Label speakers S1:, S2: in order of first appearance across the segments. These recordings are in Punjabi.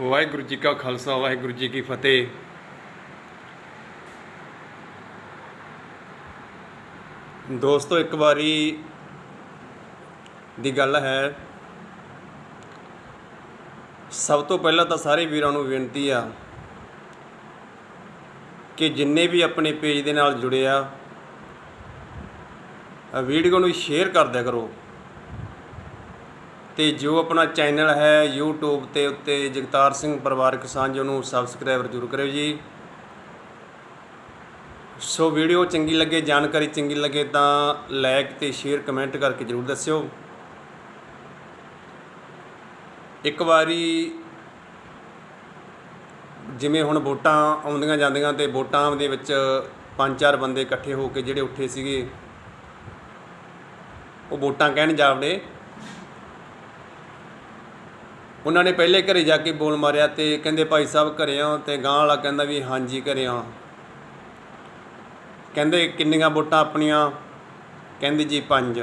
S1: ਵਾਹਿਗੁਰੂ ਜੀ ਕਾ ਖਾਲਸਾ, ਵਾਹਿਗੁਰੂ ਜੀ ਕੀ ਫਤਿਹ। ਦੋਸਤੋ, ਇੱਕ ਵਾਰੀ ਦੀ ਗੱਲ ਹੈ, ਸਭ ਤੋਂ ਪਹਿਲਾਂ ਤਾਂ ਸਾਰੇ ਵੀਰਾਂ ਨੂੰ ਬੇਨਤੀ ਆ ਕਿ ਜਿੰਨੇ ਵੀ ਆਪਣੇ ਪੇਜ ਦੇ ਨਾਲ ਜੁੜੇ ਆ ਵੀਡੀਓ ਨੂੰ ਸ਼ੇਅਰ ਕਰ ਦਿਆ ਕਰੋ। ਤੇ ਜੋ ਆਪਣਾ ਚੈਨਲ ਹੈ YouTube ਤੇ ਉੱਤੇ ਜਗਤਾਰ ਸਿੰਘ ਪਰਿਵਾਰਕ ਸਾਂਝ ਨੂੰ ਸਬਸਕ੍ਰਾਈਬ ਜ਼ਰੂਰ ਕਰਿਓ ਜੀ। ਸੋ ਵੀਡੀਓ ਚੰਗੀ ਲੱਗੇ, ਜਾਣਕਾਰੀ ਚੰਗੀ ਲੱਗੇ ਤਾਂ ਲਾਈਕ ਤੇ ਸ਼ੇਅਰ ਕਮੈਂਟ ਕਰਕੇ ਜ਼ਰੂਰ ਦੱਸਿਓ। ਇੱਕ ਵਾਰੀ ਜਿਵੇਂ ਹੁਣ ਵੋਟਾਂ ਆਉਂਦੀਆਂ ਜਾਂਦੀਆਂ ਤੇ ਵੋਟਾਂ ਦੇ ਵਿੱਚ ਪੰਜ ਚਾਰ ਬੰਦੇ ਇਕੱਠੇ ਹੋ ਕੇ ਜਿਹੜੇ ਉੱਠੇ ਸੀਗੇ, ਉਹ ਵੋਟਾਂ ਕਹਿਣ ਜਾਵੜੇ ਉਹਨਾਂ ਨੇ ਪਹਿਲੇ ਘਰੇ ਜਾ ਕੇ ਬੋਲ ਮਾਰਿਆ ਤੇ ਕਹਿੰਦੇ ਭਾਈ ਸਾਹਿਬ ਘਰੇ ਆ ਤੇ ਗਾਂ ਵਾਲਾ ਕਹਿੰਦਾ ਵੀ ਹਾਂਜੀ ਘਰੇ ਆ ਕਹਿੰਦੇ ਕਿੰਨੀਆਂ ਵੋਟਾਂ ਆਪਣੀਆਂ? ਕਹਿੰਦੇ ਜੀ ਪੰਜ।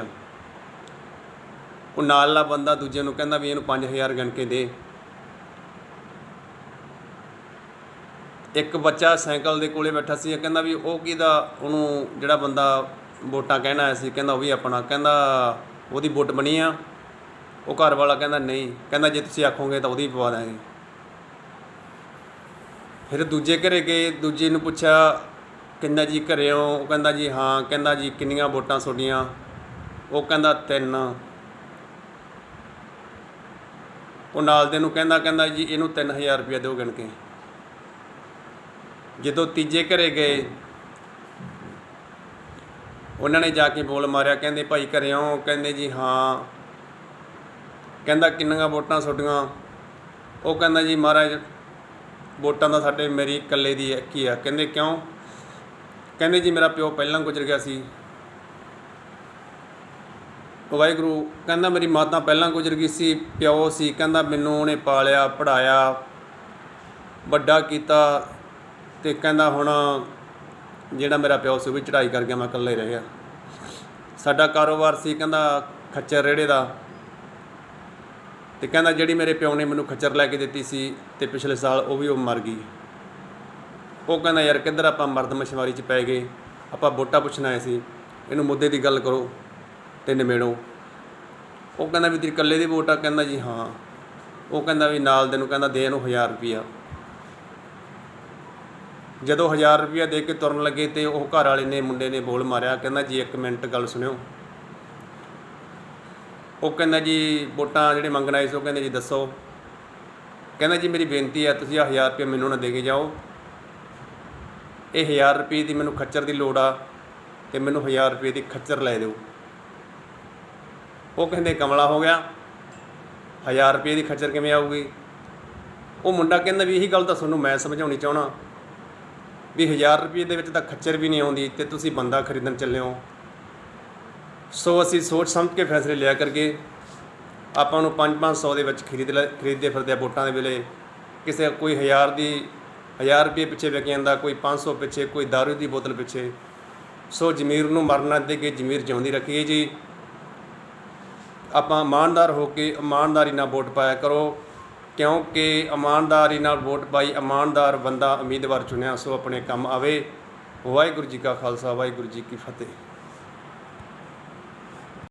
S1: ਉਹ ਨਾਲ ਵਾਲਾ ਬੰਦਾ ਦੂਜੇ ਨੂੰ ਕਹਿੰਦਾ ਵੀ ਇਹਨੂੰ 5000 ਗਿਣ ਕੇ ਦੇ। ਇੱਕ ਬੱਚਾ ਸਾਈਕਲ ਦੇ ਕੋਲੇ ਬੈਠਾ ਸੀ ਕਹਿੰਦਾ ਵੀ ਉਹ ਕਿਹਦਾ, ਉਹਨੂੰ ਜਿਹੜਾ ਬੰਦਾ ਵੋਟਾਂ ਕਹਿਣ ਆਇਆ ਸੀ, ਕਹਿੰਦਾ ਉਹ ਵੀ ਆਪਣਾ। ਕਹਿੰਦਾ ਉਹਦੀ ਵੋਟ ਬਣੀ ਆ। ਉਹ ਘਰ ਵਾਲਾ ਕਹਿੰਦਾ ਨਹੀਂ, ਕਹਿੰਦਾ ਜੇ ਤੁਸੀਂ ਆਖੋਗੇ ਤਾਂ ਉਹਦੀ ਪਵਾ ਦਾਂਗੇ ਫਿਰ ਦੂਜੇ ਘਰੇ ਗਏ, ਦੂਜੇ ਨੂੰ ਪੁੱਛਿਆ, ਕਹਿੰਦਾ ਜੀ ਘਰੇ ਹੋ ਉਹ ਕਹਿੰਦਾ ਜੀ ਹਾਂ, ਕਹਿੰਦਾ ਜੀ ਕਿੰਨੀਆਂ ਵੋਟਾਂ ਤੁਹਾਡੀਆਂ? ਉਹ ਕਹਿੰਦਾ ਤਿੰਨ। ਉਹ ਨਾਲ ਦੇ ਨੂੰ ਕਹਿੰਦਾ ਕਹਿੰਦਾ ਜੀ ਇਹਨੂੰ 3000 ਰੁਪਏ ਦਿਓ ਗਿਣ ਕੇ। ਜਦੋਂ ਤੀਜੇ ਘਰੇ ਗਏ, ਉਹਨਾਂ ਨੇ ਜਾ ਕੇ ਬੋਲ ਮਾਰਿਆ, ਕਹਿੰਦੇ ਭਾਈ ਘਰੇ ਆਓ, ਕਹਿੰਦੇ ਜੀ ਹਾਂ ਕਹਿੰਦਾ ਕਿੰਨੀਆਂ ਵੋਟਾਂ ਤੁਹਾਡੀਆਂ? ਉਹ ਕਹਿੰਦਾ ਜੀ ਮਹਾਰਾਜ, ਵੋਟਾਂ ਦਾ ਸਾਡੇ ਮੇਰੀ ਇਕੱਲੇ ਦੀ ਇੱਕ ਹੀ ਆ। ਕਹਿੰਦੇ ਕਿਉਂ? ਕਹਿੰਦੇ ਜੀ ਮੇਰਾ ਪਿਓ ਪਹਿਲਾਂ ਗੁਜ਼ਰ ਗਿਆ ਸੀ। ਵਾਹਿਗੁਰੂ ਕਹਿੰਦਾ ਮੇਰੀ ਮਾਤਾ ਪਹਿਲਾਂ ਗੁਜ਼ਰ ਗਈ ਸੀ, ਪਿਓ ਸੀ। ਕਹਿੰਦਾ ਮੈਨੂੰ ਉਹਨੇ ਪਾਲਿਆ ਪੜਾਇਆ ਵੱਡਾ ਕੀਤਾ ਤੇ ਕਹਿੰਦਾ ਹੁਣ ਜਿਹੜਾ ਮੇਰਾ ਪਿਓ ਸੀ ਉਹ ਵੀ ਚੜਾਈ ਕਰ ਗਿਆ ਮੈਂ ਇਕੱਲੇ ਰਹਿ ਗਿਆ। ਸਾਡਾ ਕਾਰੋਬਾਰ ਸੀ, ਕਹਿੰਦਾ ਖੱਚਰ ਰੇੜੇ ਦਾ। ਤੇ ਕਹਿੰਦਾ ਜਿਹੜੀ ਮੇਰੇ ਪਿਓ ਨੇ ਮੈਨੂੰ ਖੱਚਰ ਲੈ ਕੇ ਦਿੱਤੀ ਸੀ ਤੇ ਪਿਛਲੇ ਸਾਲ ਉਹ ਵੀ ਉਹ ਮਰ ਗਈ। ਉਹ ਕਹਿੰਦਾ, ਯਾਰ ਕਿੱਧਰ ਆਪਾਂ ਮਰਦ ਮਸ਼ਵਾਰੀ 'ਚ ਪੈ ਗਏ? ਆਪਾਂ ਵੋਟਾਂ ਪੁੱਛਣ ਆਏ ਸੀ। ਇਹਨੂੰ ਮੁੱਦੇ ਦੀ ਗੱਲ ਕਰੋ ਤੇ ਨਿਮੇੜੋ। ਉਹ ਕਹਿੰਦਾ, ਵੀ ਤੇਰੀ ਇਕੱਲੇ ਦੀ ਵੋਟ ਆ? ਕਹਿੰਦਾ, ਜੀ ਹਾਂ। ਉਹ ਕਹਿੰਦਾ, ਵੀ ਨਾਲ ਦੇ ਨੂੰ ਕਹਿੰਦਾ, ਦੇ ਇਹਨੂੰ 1000 ਰੁਪਿਆ ਜਦੋਂ 1000 ਰੁਪਿਆ ਦੇ ਕੇ ਤੁਰਨ ਲੱਗੇ ਤੇ ਉਹ ਘਰ ਵਾਲੇ ਨੇ, ਮੁੰਡੇ ਨੇ ਬੋਲ ਮਾਰਿਆ, ਕਹਿੰਦਾ, ਜੀ ਇੱਕ ਮਿੰਟ ਗੱਲ ਸੁਣਿਓ। ਉਹ ਕਹਿੰਦਾ ਜੀ ਵੋਟਾਂ ਜਿਹੜੇ ਮੰਗਣ ਆਏ ਸੀ, ਉਹ ਕਹਿੰਦੇ ਜੀ ਦੱਸੋ। ਕਹਿੰਦਾ ਜੀ ਮੇਰੀ ਬੇਨਤੀ ਹੈ, ਤੁਸੀਂ ਆ 1000 ਰੁਪਏ ਮੈਨੂੰ ਨਾ ਦੇ ਕੇ ਜਾਓ। ਇਹ 1000 ਰੁਪਏ ਦੀ ਮੈਨੂੰ ਖੱਚਰ ਦੀ ਲੋੜ ਆ ਤੇ ਮੈਨੂੰ 1000 ਰੁਪਏ ਦੀ ਖੱਚਰ ਲੈ ਦਿਓ। ਉਹ ਕਹਿੰਦੇ ਕਮਲਾ ਹੋ ਗਿਆ। 1000 ਰੁਪਏ ਦੀ ਖੱਚਰ ਕਿਵੇਂ ਆਊਗੀ? ਉਹ ਮੁੰਡਾ ਕਹਿੰਦਾ ਵੀ ਇਹੀ ਗੱਲ ਤਾਂ ਤੁਹਾਨੂੰ ਮੈਂ ਸਮਝਾਉਣੀ ਚਾਹਣਾ ਵੀ 1000 ਰੁਪਏ ਦੇ ਵਿੱਚ ਤਾਂ ਖੱਚਰ ਵੀ ਨਹੀਂ ਆਉਂਦੀ ਤੇ ਤੁਸੀਂ ਬੰਦਾ ਖਰੀਦਣ ਚੱਲੇ ਹੋ। ਸੋ ਅਸੀਂ ਸੋਚ ਸਮਝ ਕੇ ਫੈਸਲੇ ਲਿਆ ਕਰਕੇ ਆਪਾਂ ਨੂੰ 5-500 ਦੇ ਵਿੱਚ ਖਰੀਦ ਲੈ ਖਰੀਦਦੇ ਫਿਰਦੇ ਆ ਵੋਟਾਂ ਦੇ ਵੇਲੇ। ਕਿਸੇ ਕੋਈ 1000 ਦੀ 1000 ਰੁਪਏ ਪਿੱਛੇ ਵਿਕ ਜਾਂਦਾ, ਕੋਈ 500 ਪਿੱਛੇ, ਕੋਈ ਦਾਰੂ ਦੀ ਬੋਤਲ ਪਿੱਛੇ। ਸੋ ਜ਼ਮੀਰ ਨੂੰ ਮਰਨਾ ਦੇ ਕੇ ਜ਼ਮੀਰ ਜਿਉਂਦੀ ਰੱਖੀਏ ਜੀ। ਆਪਾਂ ਇਮਾਨਦਾਰ ਹੋ ਕੇ ਇਮਾਨਦਾਰੀ ਨਾਲ ਵੋਟ ਪਾਇਆ ਕਰੋ, ਕਿਉਂਕਿ ਇਮਾਨਦਾਰੀ ਨਾਲ ਵੋਟ ਪਾਈ ਇਮਾਨਦਾਰ ਬੰਦਾ ਉਮੀਦਵਾਰ ਚੁਣਿਆ, ਸੋ ਆਪਣੇ ਕੰਮ ਆਵੇ। ਵਾਹਿਗੁਰੂ ਜੀ ਕਾ ਖਾਲਸਾ, ਵਾਹਿਗੁਰੂ ਜੀ ਕੀ ਫਤਿਹ।